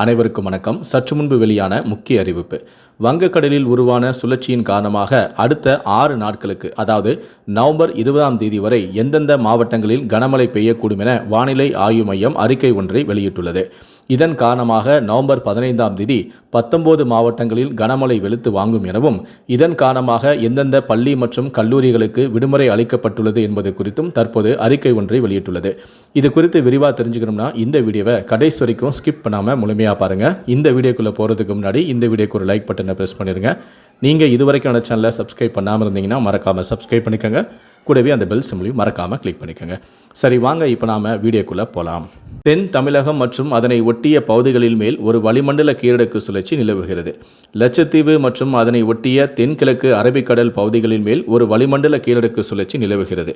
அனைவருக்கும் வணக்கம். சற்று முன்பு வெளியான முக்கிய அறிவிப்பு. வங்கக்கடலில் உருவான சுழற்சியின் காரணமாக அடுத்த ஆறு நாட்களுக்கு அதாவது நவம்பர் இருபதாம் தேதி வரை எந்தெந்த மாவட்டங்களில் கனமழை பெய்யக்கூடும் என வானிலை ஆய்வு மையம் அறிக்கை ஒன்றை வெளியிட்டுள்ளது. இதன் காரணமாக நவம்பர் பதினைந்தாம் தேதி பத்தொன்பது மாவட்டங்களில் கனமழை வெளுத்து வாங்கும் எனவும் இதன் காரணமாக எந்தெந்த பள்ளி மற்றும் கல்லூரிகளுக்கு விடுமுறை அளிக்கப்பட்டுள்ளது என்பது குறித்தும் தற்போது அறிக்கை ஒன்றை வெளியிட்டுள்ளது. இது குறித்து விரிவாக தெரிஞ்சுக்கணும்னா இந்த வீடியோவை கடைசி வரைக்கும் ஸ்கிப் பண்ணாமல் முழுமையாக பாருங்கள் இந்த வீடியோக்குள்ளே போகிறதுக்கு முன்னாடி இந்த வீடியோக்கு ஒரு லைக் பட்டனை ப்ரெஸ் பண்ணிடுங்க நீங்கள் இதுவரைக்கும் அந்த சேனலை சப்ஸ்கிரைப் பண்ணாமல் இருந்தீங்கன்னா மறக்காமல் சப்ஸ்கிரைப் பண்ணிக்கோங்க. கூடவே அந்த பெல் சிம்லையும் மறக்காமல் கிளிக் பண்ணிக்கோங்க. சரி வாங்க இப்போ நாம் வீடியோக்குள்ளே போகலாம் தென் தமிழகம் மற்றும் அதனை ஒட்டிய பகுதிகளில் மேல் ஒரு வளிமண்டல கீழடுக்கு சுழற்சி நிலவுகிறது. லட்சத்தீவு மற்றும் அதனை ஒட்டிய தென்கிழக்கு அரபிக்கடல் பகுதிகளின் மேல் ஒரு வளிமண்டல கீழடுக்கு சுழற்சி நிலவுகிறது.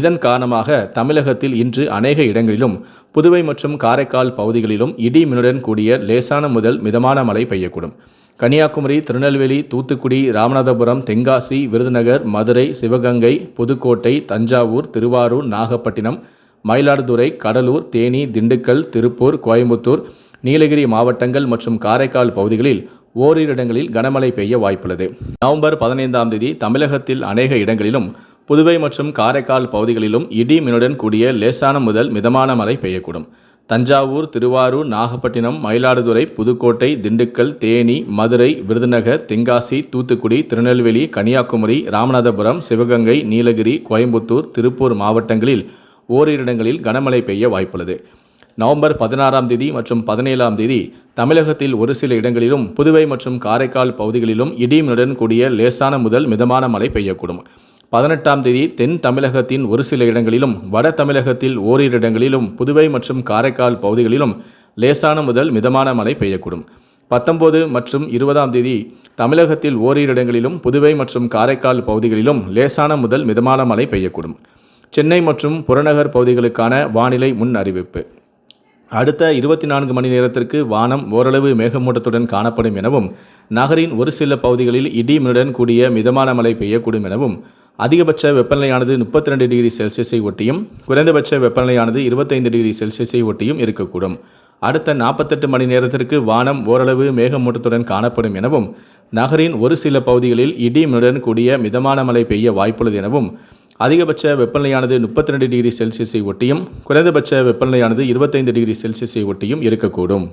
இதன் காரணமாக தமிழகத்தில் இன்று அநேக இடங்களிலும் புதுவை மற்றும் காரைக்கால் பகுதிகளிலும் இடி மின்னுடன் கூடிய லேசான முதல் மிதமான மழை பெய்யக்கூடும். கன்னியாகுமரி திருநெல்வேலி தூத்துக்குடி ராமநாதபுரம் தென்காசி விருதுநகர் மதுரை சிவகங்கை புதுக்கோட்டை தஞ்சாவூர் திருவாரூர் நாகப்பட்டினம் மயிலாடுதுறை கடலூர் தேனி திண்டுக்கல் திருப்பூர் கோயம்புத்தூர் நீலகிரி மாவட்டங்கள் மற்றும் காரைக்கால் பகுதிகளில் ஓரிரு இடங்களில் கனமழை பெய்ய வாய்ப்புள்ளது. நவம்பர் பதினைந்தாம் தேதி தமிழகத்தில் அநேக இடங்களிலும் புதுவை மற்றும் காரைக்கால் பகுதிகளிலும் இடி மினுடன் கூடிய லேசான முதல் மிதமான மழை பெய்யக்கூடும். தஞ்சாவூர் திருவாரூர் நாகப்பட்டினம் மயிலாடுதுறை புதுக்கோட்டை திண்டுக்கல் தேனி மதுரை விருதுநகர் தென்காசி தூத்துக்குடி திருநெல்வேலி கன்னியாகுமரி ராமநாதபுரம் சிவகங்கை நீலகிரி கோயம்புத்தூர் திருப்பூர் மாவட்டங்களில் ஓரிரு இடங்களில் கனமழை பெய்ய வாய்ப்புள்ளது. நவம்பர் பதினாறாம் தேதி மற்றும் பதினேழாம் தேதி தமிழகத்தில் ஒரு சில இடங்களிலும் புதுவை மற்றும் காரைக்கால் பகுதிகளிலும் இடியுடன் கூடிய லேசான முதல் மிதமான மழை பெய்யக்கூடும். பதினெட்டாம் தேதி தென் தமிழகத்தின் ஒரு சில இடங்களிலும் வட தமிழகத்தில் ஓரிரு இடங்களிலும் புதுவை மற்றும் காரைக்கால் பகுதிகளிலும் லேசான முதல் மிதமான மழை பெய்யக்கூடும். பத்தொன்பது மற்றும் இருபதாம் தேதி தமிழகத்தில் ஓரிரு இடங்களிலும் புதுவை மற்றும் காரைக்கால் பகுதிகளிலும் லேசான முதல் மிதமான மழை பெய்யக்கூடும். சென்னை மற்றும் புறநகர் பகுதிகளுக்கான வானிலை முன் அறிவிப்பு. அடுத்த இருபத்தி நான்கு மணி நேரத்திற்கு வானம் ஓரளவு மேகமூட்டத்துடன் காணப்படும் எனவும் நகரின் ஒரு சில பகுதிகளில் இடி கூடிய மிதமான மழை பெய்யக்கூடும் எனவும் அதிகபட்ச வெப்பநிலையானது முப்பத்தி ரெண்டு டிகிரி செல்சியஸை ஒட்டியும் குறைந்தபட்ச வெப்பநிலையானது இருபத்தைந்து டிகிரி செல்சியஸை ஒட்டியும் இருக்கக்கூடும். அடுத்த நாற்பத்தெட்டு மணி நேரத்திற்கு வானம் ஓரளவு மேகமூட்டத்துடன் காணப்படும் எனவும் நகரின் ஒரு சில பகுதிகளில் இடி கூடிய மிதமான மழை பெய்ய வாய்ப்புள்ளது எனவும் அதிகபட்ச வெப்பநிலையானது முப்பத்தி ரெண்டு டிகிரி செல்சியஸை ஒட்டியும் குறைந்தபட்ச வெப்பநிலையானது இருபத்தைந்து டிகிரி செல்சியஸை ஒட்டியும் இருக்கக்கூடும்.